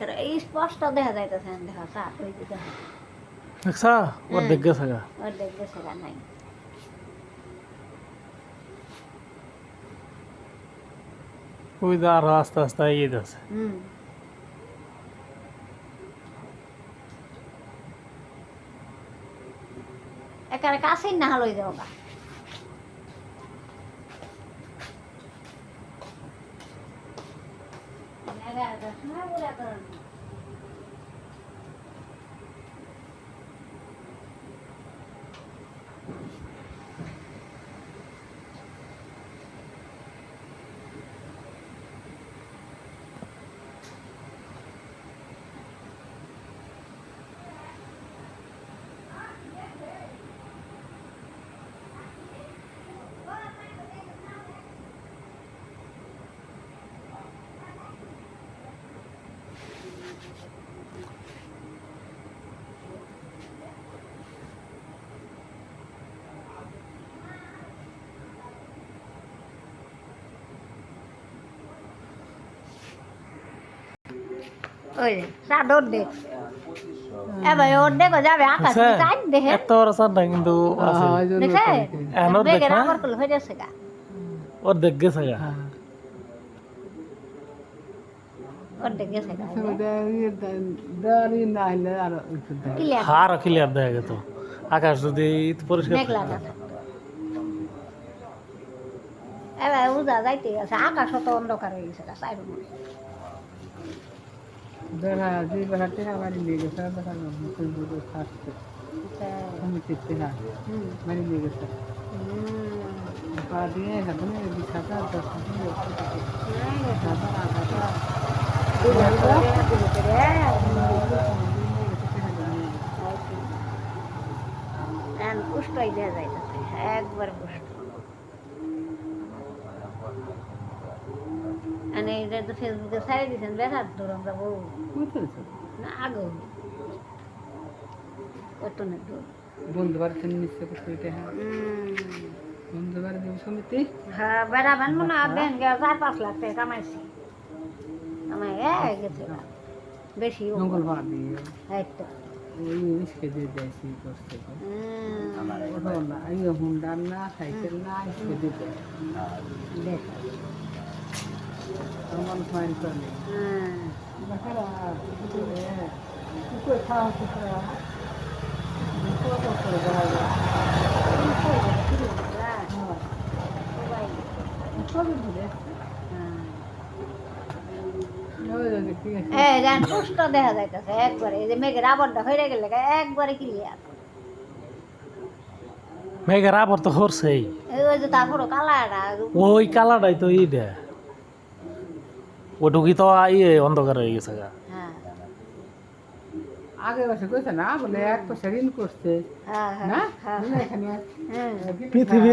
একেবারে এই স্পষ্ট দেখা যাইতেছে দেখা চাপ ওই যে দেখা ওর হুম। দেখ গেছে গা। ওর দেখবে সেটা নাই। ওই আরও আস্তে আস্তে এগিয়ে যাচ্ছে। হুম। একেবারে কাছেই না হলই দেবো 奶奶的，买过来的。ওই চাঁদ অর্ধেক এবার অর্ধেক যাবে আকাশ? চাঁদ দেখে। এত বড় চাঁদ না কিন্তু দেখে? এখন ওর বেগের আমার করলে হয়ে যাচ্ছে গা। ওর গেছে গা। অর্ধেক গেছে গা ক্লিয়ার ক্লিয়ার হার ক্লিয়ার দেখা গেত আকাশ যদি পরিষ্কার মেঘলা এবার উজা যাইতে গেছে আকাশ তো অন্ধকার হয়ে গেছে গা দেখা যে বেড়াতে বাড়ি নিয়ে গেছে দেখা মুখের বুঝে থাকছে আমি চিত্তে না হুম বাড়ি নিয়ে গেছে হুম পা দিয়ে এখন বিছাটা দশ দিন পুষ্টই দেওয়া যাইতেছে একবার পুষ্ট মানে এটা তো ফেসবুকে ছাড়ে দিয়েছেন বেড়ার ধরুন আমরা বউ। না আগেও কত না দূর বন্ধু বাড়িতে নিশ্চয় এটা হ্যাঁ? বন্ধু বাড়ি দেব সমিতি? হ্যাঁ বেড়াবেন মনে বেন গিয়ে চার পাঁচ লাখ টাকা কামাইছি। কামাই এ গেছে বেশি জঙ্গল ভাড়া দিয়ে এই তো। না সাইকেল না কুকুরা কত করে দেখা যাইতেছে একবারে। এই যে মেঘের আবরটা হয়ে গেলে একবারে ক্লিয়ার মেঘের আবার তো হরছেই। ওই যে তারপরে কালাটা ওই কালাটাই তো ই দে ওটুকি তো ইয়ে অন্ধকার হয়ে গেছে গা। হ্যাঁ। আগে বসে কইছে না বলে এক পয়সা ঋণ করছে। হ্যাঁ না? হ্যাঁ। পৃথিবী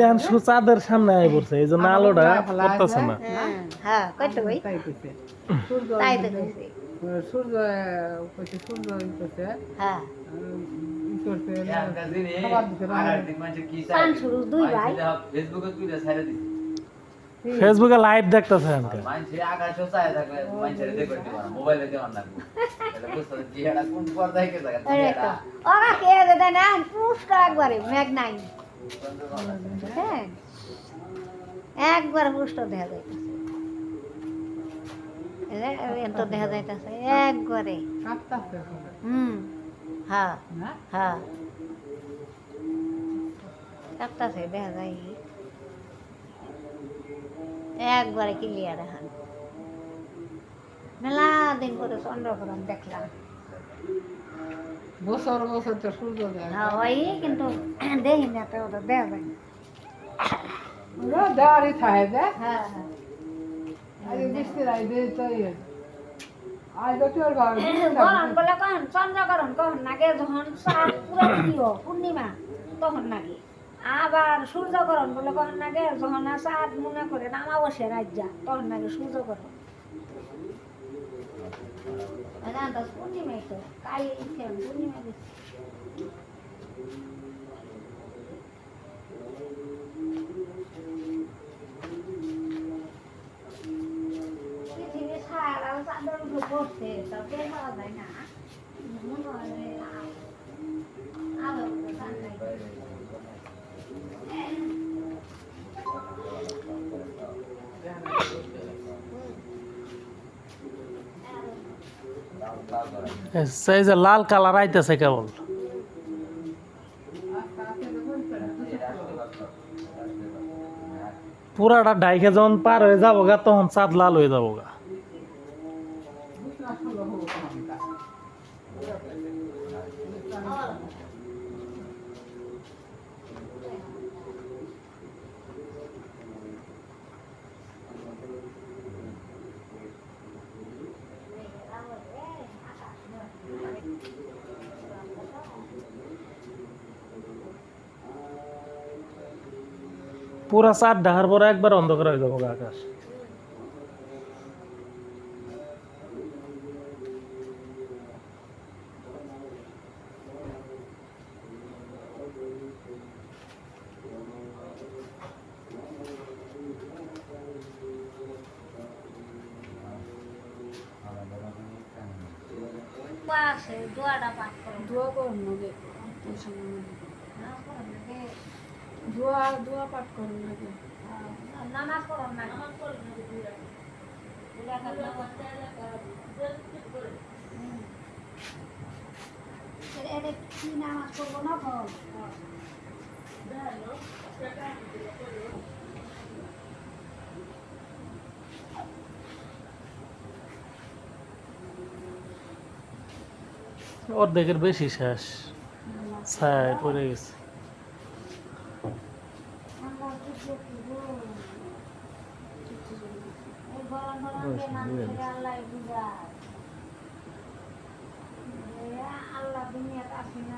চাঁদের সামনে আয় পড়ছে এই জন্য আলোটা পড়তেছে না। হ্যাঁ হ্যাঁ সূর্য কইছি। সূর্য ই করছে হ্যাঁ দুই ভাই। ফেসবুকে তুই ফেসবুকে লাইভ দেখতেছে আমাকে। মানুষে আকাশে চায় থাকলে মানুষের দেখতে না মোবাইলে দেওয়ার লাগবে? এটা বুঝতে হবে চেহারা কোন পর্দায় কে জায়গা ওরে কে দেয় না পুষ্ট একবারে মেঘ নাই হ্যাঁ। একবার পুষ্ট দেখা যাইতেছে। এত দেখা যাইতেছে একবারে। হুম হ্যাঁ হ্যাঁ। কাঁপতাছে দেখা যায় একবারে ক্লিয়ার এখন। মেলা দিন পরে চন্দ্রগ্রহণ দেখলাম। বছর বছর তো সূর্য দেয়। হ্যাঁ কিন্তু দেখি না তো ওটা দেখা যায়। দেওয়ারই থাকে হ্যাঁ হ্যাঁ। আরে বৃষ্টি রাই দে তো ইয়ে। কখন চন্দ্রগ্রহণ কখন নাগে যখন চাঁদ পূর্ণিমা তখন নাগে। আবার সূর্যকরণ বলে কখন নাগে যখন চাঁদ মনে করে নামাবসে রাজ্যা তখন নাগে সূর্যকরণ পূর্ণিমা পূর্ণিমাই তো কাল পূর্ণিমা দিচ্ছে পৃথিবী সারা চাঁদের একটু করছে তা বের হওয়া যায় না মনে হয় যে আ- আলো তো ঠান্ডায়। সেই যে লাল কালার আইতেছে কেবল। পুরাটা ডাইকে যখন পার হয়ে যাব গা তখন চাঁদ লাল হয়ে যাব গা পুরা চার ডাহার পরে একবার অন্ধকার হয়ে যাব আকাশ দোয়া আছে দোয়াটা পাঠ করো দোয়া করুন নাকি এই সময় না, করো না, যে, দোয়া দোয়া পাঠ করুন নাকি আহ, নামাজ পড়ো না নামাজ পড়ো না এটা কি নামাজ পড়ব অর্ধেকের বেশি শেষ। ছায় পড়ে গেছে আমরা কিছু করব। এই গরম গরমকে মানুষের আল্লাহ বুঝায়। যে আল্লাহ দুনিয়াতে আসি না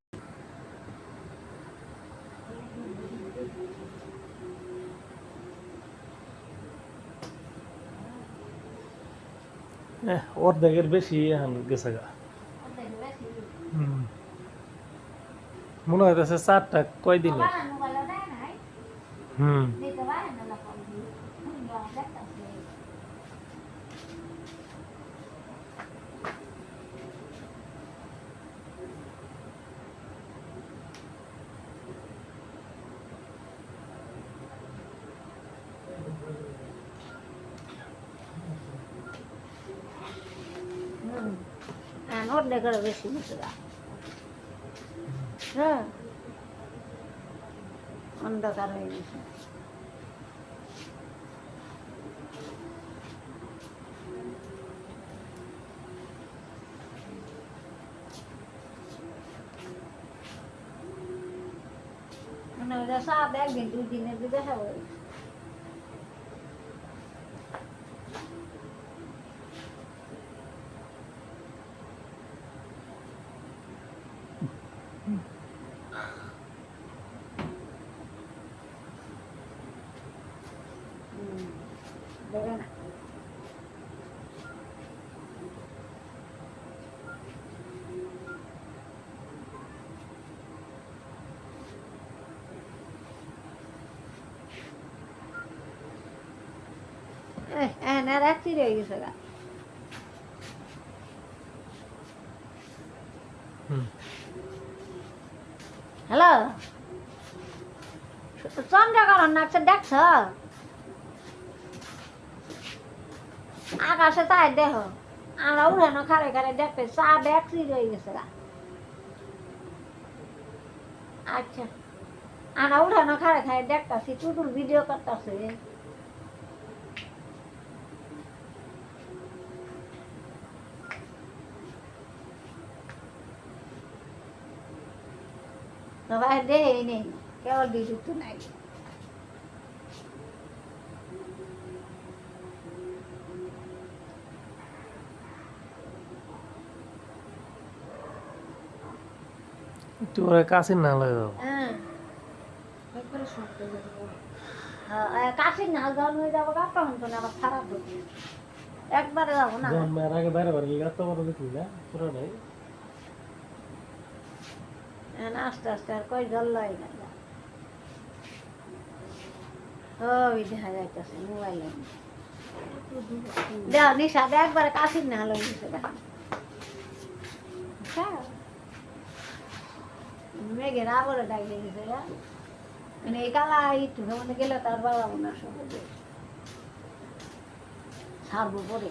অর্ধেকের বেশি এখন গেছে গা। মনে হইতেছে চারটা কয়দিনের? হুম। অর্ধেকের বেশি গা হ্যাঁ? অন্ধকার হয়ে গেছে। মানে সাত একদিন দুই দিনের দিকে খাব দেখে না না রাখছি রয়ে গেছে গা। হুম। হ্যালো? চন্দ্রকরণ নাচছে দেখছ? আকাশে তাই দেহ। আমরা উড়ানো খারে খারে দেখতে চা দেখছি রয়ে গেছে গা। আচ্ছা আমরা উড়ানো খারে খারে দেখতাছি টুটুল ভিডিও করতেছে। সবাই দেয় নেই কেবল বিদ্যুৎ নাই একটু পরে কাছে না লাগে হ্যাঁ একবারে শক্ত হয়ে যাব। গা তখন তো আবার খারাপ হবে একবারে যাব না জন্মের আগে বাইরে বাড়ি এত বড় দেখলি না পুরো নাই এখন আস্তে আস্তে আর কই জল লয় না। ওই দেখা যাইতেছে মোবাইলে। দেখ নিশা দেখ একবারে কাশির নাল হয়ে গেছে দেখ। হ্যাঁ। মেঘের আবরে মানে এই কালা একটু মানে গেলে তার বাবা সঙ্গে ছাড়বো পরে।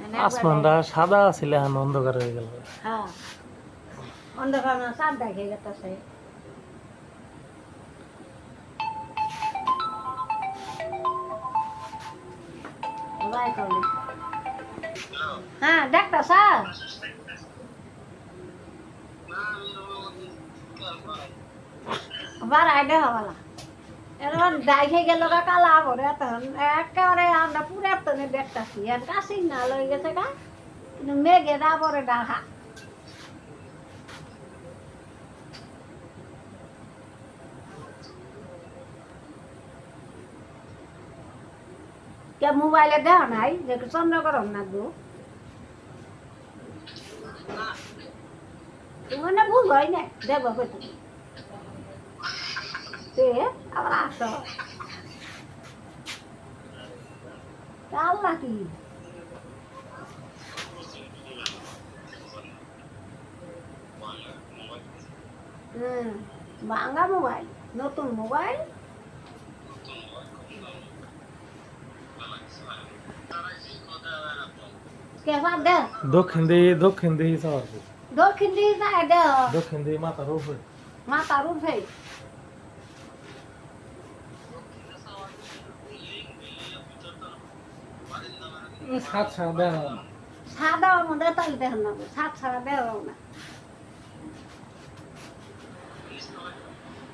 মানে আসমানটা সাদা ছিল এখন অন্ধকার হয়ে গেল। হ্যাঁ। অন্ধকার না, চাঁদ দেখে গেছে হ্যাঁ দেখতা স্যার। বাড়াই দেওয়া বলা এরকম ডাইখে গেল কালা ভরে তখন একেবারে আমরা পুরো তনে দেখতাছি। আর কাশি না লই গেছে গা। কিন্তু মেঘে দা পরে ডাহা কে মোবাইলে দেওয়া নাই, যে চন্দ্রকরণ না গো। না ভুল হয় না দেবো হয়তো তে, আবার আসো। আল্লাহ কি? হুম, ভাঙা মোবাইল, নতুন মোবাইল। কে বাদ দে দক্ষিণ দিকে দক্ষিণ দিকে চাওয়ার দক্ষিণ দিকে যায় দে দক্ষিণ দিকে মাথার উপরে মাথার উঠে সাত সাত দেওয়া সাদা মধ্যে তাই দেহ না সাত সাদা দেহ না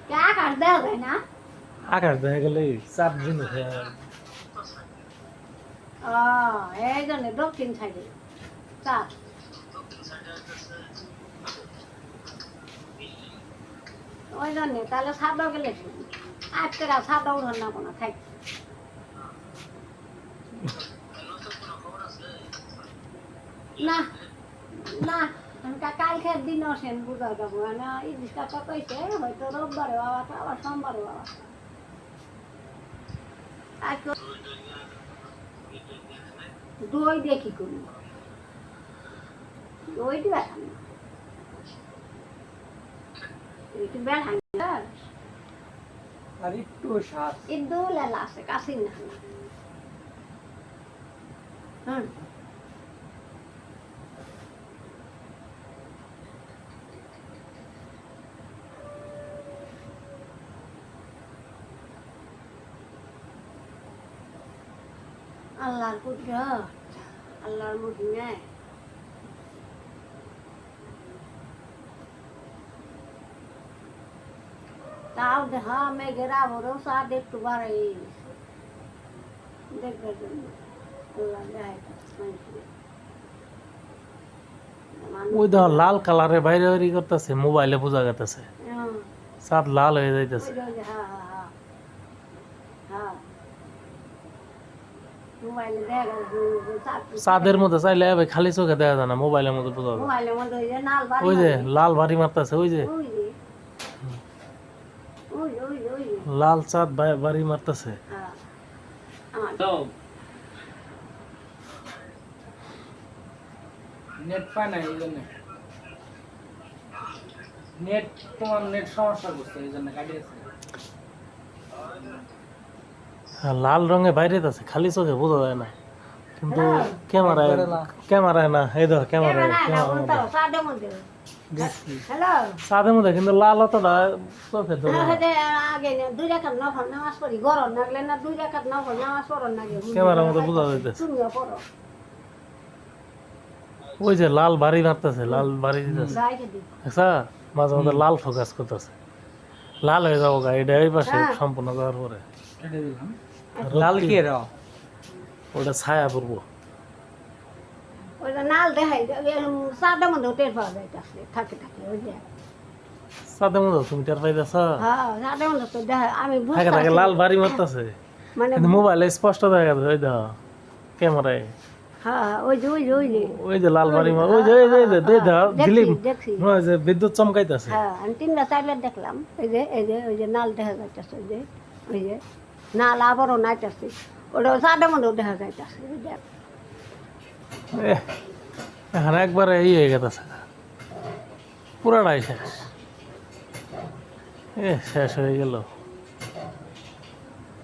কে আকাশ দেহ যায় না আকাশ দেখা গেলে চার দিন ও এই জন্য দক্ষিণ সাইডে। চার ওই তাহলে সাদা গেলে আজকে সাদা না কোনো, থাক। না না বুঝা যাব মানে ইলিশ কাটা কইছে, হয়তো রোববারে বাবা আবার সোমবারে বাবা দই দিয়ে কি করব? দই দিয়ে না একটু বেড়ান আর একটু শ্বাস এই আছে কাশি না হুম। আল্লাহর কুদরত আল্লাহর মহিমে তাও দেখা মেঘের আবরও সাদ একটু বাড়াই দেখবার জন্য আল্লাহ দেয় মানুষকে। মানুষ- ওই দেখো লাল কালারে বাইরে বাইরে করতেছে মোবাইলে বোঝা গেতেছে হ্যাঁ, চাঁদ লাল হয়ে যাইতেছে ওই যে- ওই যে, হ্যাঁ, হ্যাঁ, হ্যাঁ। হ্যাঁ। মোবাইলে দেখা গেল যে চাঁদ- চাঁদের মধ্যে চাইলে খালি চোখে দেখা যায় না মোবাইলের মধ্যে বোঝা যায় ওই যে। লাল ভারী মারতেছে ওই যে। লাল চাঁদ বাড়ি মারতেছে হ্যাঁ। নেট পায় না এই জন্য নেট তোমার নেট সমস্যা করছে এই জন্য কাটিয়েছে লাল রঙে বাইরে আছে খালি চোখে বোঝা যায় না। কিন্তু ক্যামেরায় ক্যামেরায় না এই দেখো ক্যামেরায় ক্যামেরা না, মধ্যে। কিন্তু লাল অতটা চোখে না। হ্যাঁ, হ্যাঁ, আগে না, দুই রেখাত নামাজ পড়ি গরম লাগলে না দুই রেখাত নফল নামাজ পড়ন লাগে ক্যামেরার মধ্যে বোঝা যাইতেছে। ওই যে লাল বাড়ি মারতেছে লাল বাড়ি দিতেছে। আচ্ছা মাঝে মধ্যে লাল ফোকাস করতেছে। লাল হয়ে যাব গা এটা এই পাশে হ্যাঁ। সম্পূর্ণ যাওয়ার পরে। লাল কি? এর ওটা ছায়া পড়ব। ওইটা নাল দেখাই চাঁদের মধ্যে টের পাওয়া যাইতেছে থাকে থাকে ওই যে। চাঁদের মধ্যে তুমি টের পাইতেছ? হ্যাঁ চাঁদের মধ্যে তো দেখা আমি থাকে থাকে লাল বাড়ি মারতেছে। মানে মোবাইলে স্পষ্ট দেখা যাচ্ছে ওই দেখো ক্যামেরায়। হ্যাঁ ওই যে ওই যে ওই যে। ওই যে লাল বাড়ি মার ওই যে ওই যে ওই যে দেখ দাও দেখছি, দিলিম। দেখছি। ওই যে বিদ্যুৎ চমকাইতেছে। হ্যাঁ তিনটা চাইলে দেখলাম এই যে এই যে ওই যে নাল দেখা যাইতেছে ওই যে ওই যে। নাল আবারও নাইতেছে। ওটা চাঁদের মধ্যেও দেখা যাইতেছে এখন একবারে এই হয়ে গেছে পুরাটাই শেষ। এ শেষ হয়ে গেল।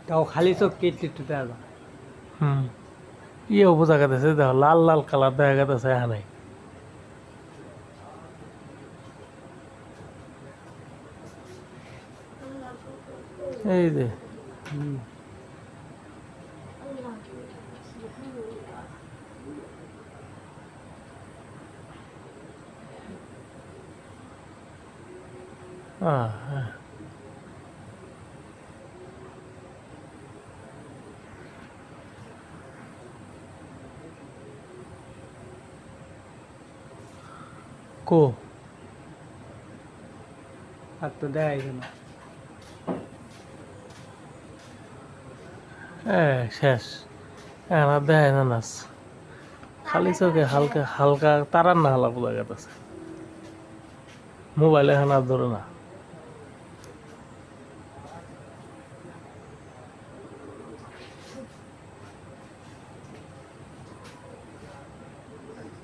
তাও খালি চোখ কেটে একটু দেখা হুম। ইয়েও বোঝা গেছে দেখো লাল লাল কালার দেখা গেছে এখানে। এই যে হুম আহ, হ্যাঁ। কো আর তো দেখাই কেন হ্যাঁ শেষ। এখন আর দেখায় না নাচ। খালি চোখে হালকা হালকা তারার না হালা বোঝা গেছে মোবাইল এখন আর ধরে না।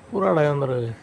পুরাটাই অন্ধ হয়ে গেছে।